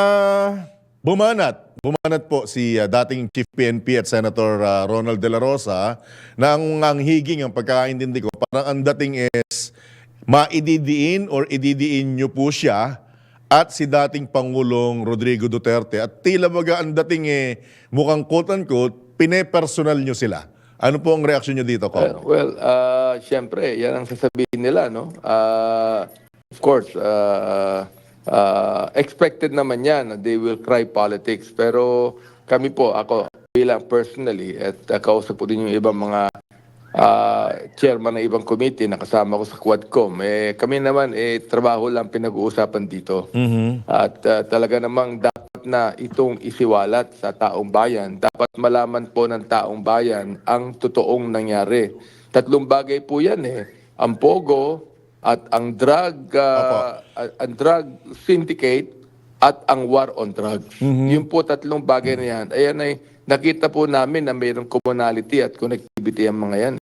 Ah, bumanat. Bumanat po si ah, dating Chief PNP at Senator ah, Ronald De La Rosa na ang, ang higing, ang pagkakaintindi ko, parang ang dating is maididiin or ididiin nyo po siya at si dating Pangulong Rodrigo Duterte at tila baga ang dating eh, mukhang quote-unquote, pinepersonal nyo sila. Ano po ang reaksyon nyo dito, Uh, Kong? well, uh, syempre, yan ang sasabihin nila, no? Uh, of course, uh, uh, expected naman yan na they will cry politics. Pero kami po, ako bilang personally, at uh, kausap po din yung ibang mga uh, chairman ng ibang committee na kasama ko sa Quadcom, eh, kami naman, eh, trabaho lang pinag-uusapan dito. At uh, talaga namang dapat na itong isiwalat sa taong bayan. Dapat malaman po ng taong bayan ang totoong nangyari. Tatlong bagay po yan eh. Ang pogo at ang drug uh, ang drug syndicate at ang war on drugs. Yung po tatlong bagay na yan. Ayan ay nakita po namin na mayroong commonality at connectivity ang mga yan.